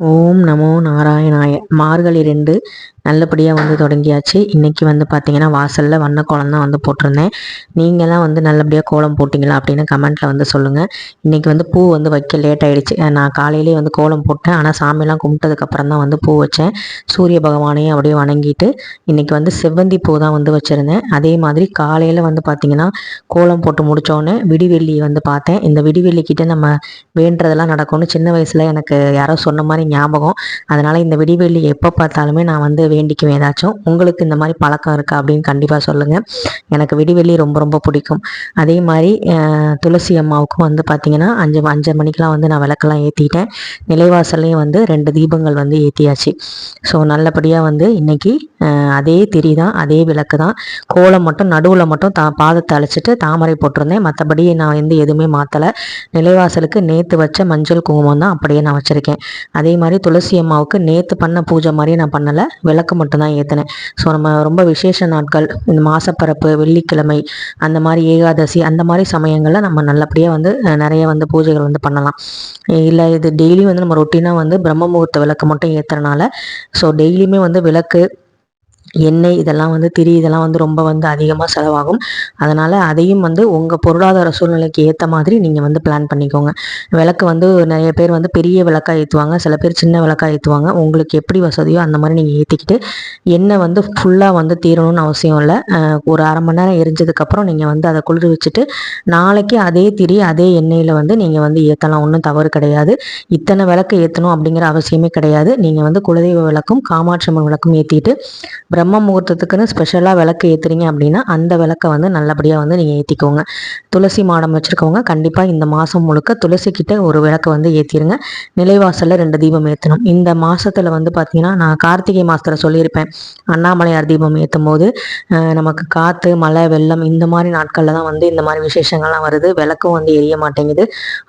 ஓம் நமோ நாராயணாய. மார்கழி ரெண்டு நல்லபடியாக வந்து தொடங்கியாச்சு. இன்றைக்கி வந்து பார்த்திங்கன்னா வாசலில் வண்ண கோலம் தான் வந்து போட்டிருந்தேன். நீங்களாம் வந்து நல்லபடியாக கோலம் போட்டிங்களா அப்படின்னு கமெண்ட்டில் வந்து சொல்லுங்கள் இன்றைக்கி வந்து பூ வந்து வைக்க லேட் ஆகிடுச்சு நான் காலையிலே வந்து கோலம் போட்டேன். ஆனால் சாமியெல்லாம் கும்பிட்டதுக்கப்புறம் தான் வந்து பூ வச்சேன். சூரிய பகவானையும் அப்படியே வணங்கிட்டு இன்றைக்கி வந்து செவ்வந்தி பூ தான் வந்து வச்சுருந்தேன். அதே மாதிரி காலையில் வந்து பார்த்திங்கன்னா கோலம் போட்டு முடித்தோடனே விடிவெள்ளி வந்து பார்த்தேன். இந்த விடிவெள்ளிக்கிட்ட நம்ம வேண்டுறதெல்லாம் நடக்கும்னு சின்ன வயசில் எனக்கு யாரோ சொன்ன மாதிரி ஞாபகம். அதனால் இந்த விடிவெள்ளி எப்போ பார்த்தாலுமே நான் வந்து வேண்டிக்குவேன் ஏதாச்சும். உங்களுக்கு இந்த மாதிரி பழக்கம் இருக்கா அப்படின்னு கண்டிப்பாக சொல்லுங்கள் எனக்கு விடிவெள்ளி ரொம்ப ரொம்ப பிடிக்கும். அதே மாதிரி துளசி அம்மாவுக்கும் வந்து பார்த்திங்கன்னா அஞ்சு அஞ்சரை மணிக்கெலாம் வந்து நான் விளக்கெல்லாம் ஏற்றிட்டேன் நிலைவாசல்லையும் வந்து ரெண்டு தீபங்கள் வந்து ஏற்றியாச்சு ஸோ நல்லபடியாக வந்து இன்றைக்கி அதே திரி தான் அதே விளக்கு தான். கோலம் மட்டும் நடுவில் மட்டும் தா பாதத்தை அழைச்சிட்டு தாமரை போட்டிருந்தேன். மற்றபடி நான் வந்து எதுவுமே மாற்றலை நிலைவாசலுக்கு நேற்று வச்ச மஞ்சள் குங்குமம் தான் அப்படியே நான் வச்சுருக்கேன். அதே மாதிரி துளசி அம்மாவுக்கு நேற்று பண்ண பூஜை மாதிரியே நான் பண்ணலை. விளக்கு விளக்கு மட்டும்தான் ஏற்றினேன் ஸோ நம்ம ரொம்ப விசேஷ நாட்கள் இந்த மாசப்பரப்பு வெள்ளிக்கிழமை அந்த மாதிரி ஏகாதசி அந்த மாதிரி சமயங்களில் நம்ம நல்லபடியாக வந்து நிறைய வந்து பூஜைகள் வந்து பண்ணலாம். இல்லை இது டெய்லியும் வந்து நம்ம ரொட்டீனாக வந்து பிரம்ம முகூர்த்த விளக்கு மட்டும் ஏற்றுறனால ஸோ டெய்லியுமே வந்து விளக்கு எண்ணெய் இதெல்லாம் வந்து திரி இதெல்லாம் வந்து ரொம்ப வந்து அதிகமாக செலவாகும். அதனால் அதையும் வந்து உங்கள் பொருளாதார சூழ்நிலைக்கு ஏற்ற மாதிரி நீங்கள் வந்து பிளான் பண்ணிக்கோங்க. விளக்கு வந்து நிறைய பேர் வந்து பெரிய விளக்காக ஏற்றுவாங்க சில பேர் சின்ன விளக்காக ஏற்றுவாங்க உங்களுக்கு எப்படி வசதியோ அந்த மாதிரி நீங்கள் ஏற்றிக்கிட்டு எண்ணெய் வந்து ஃபுல்லாக வந்து தீரணும்னு அவசியம் இல்லை. ஒரு அரை மணி நேரம் எரிஞ்சதுக்கப்புறம் நீங்கள் வந்து அதை குளிர் வச்சுட்டு நாளைக்கு அதே திரி அதே எண்ணெயில் வந்து நீங்கள் வந்து ஏற்றலாம் ஒன்றும் தவறு கிடையாது. இத்தனை விளக்கு ஏற்றணும் அப்படிங்கிற அவசியமே கிடையாது. நீங்கள் வந்து குலதெய்வ விளக்கும் காமாட்சி அம்மன் விளக்கும் ஏற்றிட்டு பிரம்ம முகூர்த்தத்துக்குன்னு ஸ்பெஷலாக விளக்கு ஏற்றுறீங்க அப்படின்னா அந்த விளக்கை வந்து நல்லபடியாக வந்து நீங்கள் ஏற்றிக்கோங்க துளசி மாடம் வச்சுருக்கவங்க கண்டிப்பாக இந்த மாதம் முழுக்க துளசி ஒரு விளக்கு வந்து ஏற்றிடுங்க நிலைவாசலில் ரெண்டு தீபம் ஏற்றணும் இந்த மாதத்தில் வந்து பார்த்திங்கன்னா நான் கார்த்திகை மாதத்தில் சொல்லியிருப்பேன். அண்ணாமலையார் தீபம் ஏற்றும் போது நமக்கு காற்று மழை வெள்ளம் இந்த மாதிரி நாட்களில் தான் வந்து இந்த மாதிரி விசேஷங்கள்லாம் வருது. விளக்கும் வந்து எரிய மாட்டேங்குது.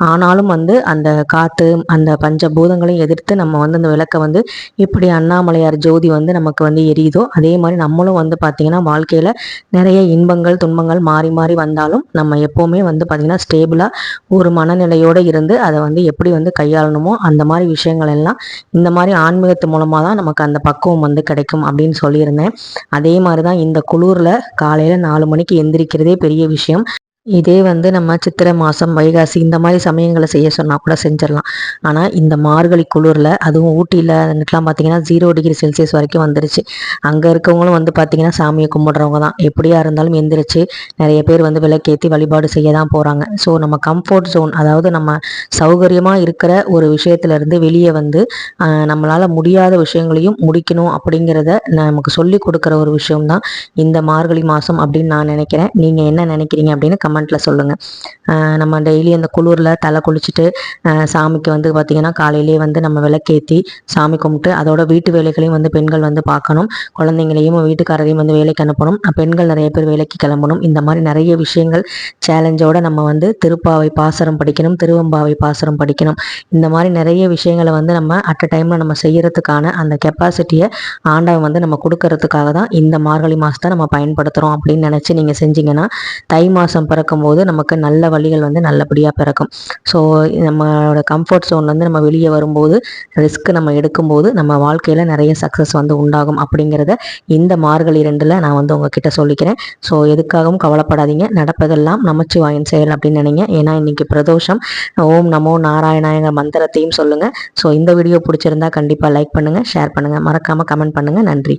ஆனாலும் வந்து அந்த காற்று அந்த பஞ்சபூதங்களையும் எதிர்த்து நம்ம வந்து அந்த விளக்கை வந்து இப்படி அண்ணாமலையார் ஜோதி வந்து நமக்கு வந்து எரியுதோ அதே மாதிரி நம்மளும் வந்து பார்த்திங்கன்னா வாழ்க்கையில் நிறைய இன்பங்கள் துன்பங்கள் மாறி மாறி வந்தாலும் நம்ம எப்போவுமே வந்து பார்த்திங்கன்னா ஸ்டேபிளாக ஒரு மனநிலையோடு இருந்து அதை வந்து எப்படி வந்து கையாளணுமோ அந்த மாதிரி விஷயங்கள் எல்லாம் இந்த மாதிரி ஆன்மீகத்து மூலமாக தான் நமக்கு அந்த பக்குவம் வந்து கிடைக்கும் அப்படின்னு சொல்லியிருந்தேன். அதே மாதிரி தான் இந்த குளூரில் காலையில் நாலு மணிக்கு எந்திரிக்கிறதே பெரிய விஷயம். இதே வந்து நம்ம சித்திரை மாதம் வைகாசி இந்த மாதிரி சமயங்களை செய்ய சொன்னால் கூட செஞ்சிடலாம். ஆனால் இந்த மார்கழி குளிரில் அதுவும் ஊட்டியில் அதுக்கெலாம் பார்த்தீங்கன்னா ஜீரோ டிகிரி செல்சியஸ் வரைக்கும் வந்துருச்சு. அங்கே இருக்கவங்களும் வந்து பார்த்தீங்கன்னா சாமியை கும்பிட்றவங்க தான். எப்படியா இருந்தாலும் எந்திரிச்சு நிறைய பேர் வந்து விளக்கேற்றி வழிபாடு செய்ய தான் போகிறாங்க ஸோ நம்ம கம்ஃபர்ட் ஜோன் அதாவது நம்ம சௌகரியமாக இருக்கிற ஒரு விஷயத்துலேருந்து வெளியே வந்து நம்மளால் முடியாத விஷயங்களையும் முடிக்கணும் அப்படிங்கிறத நமக்கு சொல்லி கொடுக்குற ஒரு விஷயம்தான் இந்த மார்கழி மாதம் அப்படின்னு நான் நினைக்கிறேன். நீங்கள் என்ன நினைக்கிறீங்க அப்படின்னு கமெண்ட்டில் சொல்லுங்கள் நம்ம டெய்லி அந்த குளிரில் தலை குளிச்சுட்டு சாமிக்கு வந்து பார்த்திங்கன்னா காலையிலேயே வந்து நம்ம விளக்கேற்றி சாமி கும்பிட்டு அதோட வீட்டு வேலைகளையும் வந்து பெண்கள் வந்து பார்க்கணும். குழந்தைங்களையும் வீட்டுக்காரரையும் வந்து வேலைக்கு அனுப்பணும். பெண்கள் நிறைய பேர் வேலைக்கு கிளம்பணும். இந்த மாதிரி நிறைய விஷயங்கள் சேலஞ்சோடு நம்ம வந்து திருப்பாவை பாசரம் படிக்கணும் திருவம்பாவை பாசரம் படிக்கணும். இந்த மாதிரி நிறைய விஷயங்களை வந்து நம்ம அட் அ டைமில் நம்ம செய்கிறதுக்கான அந்த கெப்பாசிட்டியை ஆண்டவன் வந்து நம்ம கொடுக்கறதுக்காக தான் இந்த மார்கழி மாதத்தை நம்ம பயன்படுத்துகிறோம் அப்படின்னு நினச்சி நீங்கள் செஞ்சீங்கன்னா தை மாதம் பிறக்கும் போது நமக்கு நல்ல வழிகள் வந்து நல்லபடியாக பிறக்கும். ஸோ நம்மளோட கம்ஃபர்ட் ஜோன்லேருந்து நம்ம வெளியே வரும்போது ரிஸ்க் நம்ம எடுக்கும்போது நம்ம வாழ்க்கையில் நிறைய சக்ஸஸ் வந்து உண்டாகும் அப்படிங்கிறத இந்த மார்கழி ரெண்டில் நான் வந்து உங்ககிட்ட சொல்லிக்கிறேன். ஸோ எதுக்காகவும் கவலைப்படாதீங்க. நடப்பதெல்லாம் நமச்சிவாயின் செயல் அப்படின்னு நினைங்க. ஏன்னா இன்னைக்கு பிரதோஷம். ஓம் நமோ நாராயணாயங்க மந்திரத்தையும் சொல்லுங்கள் ஸோ இந்த வீடியோ பிடிச்சிருந்தா கண்டிப்பாக லைக் பண்ணுங்கள் ஷேர் பண்ணுங்கள் மறக்காமல் கமெண்ட் பண்ணுங்கள் நன்றி.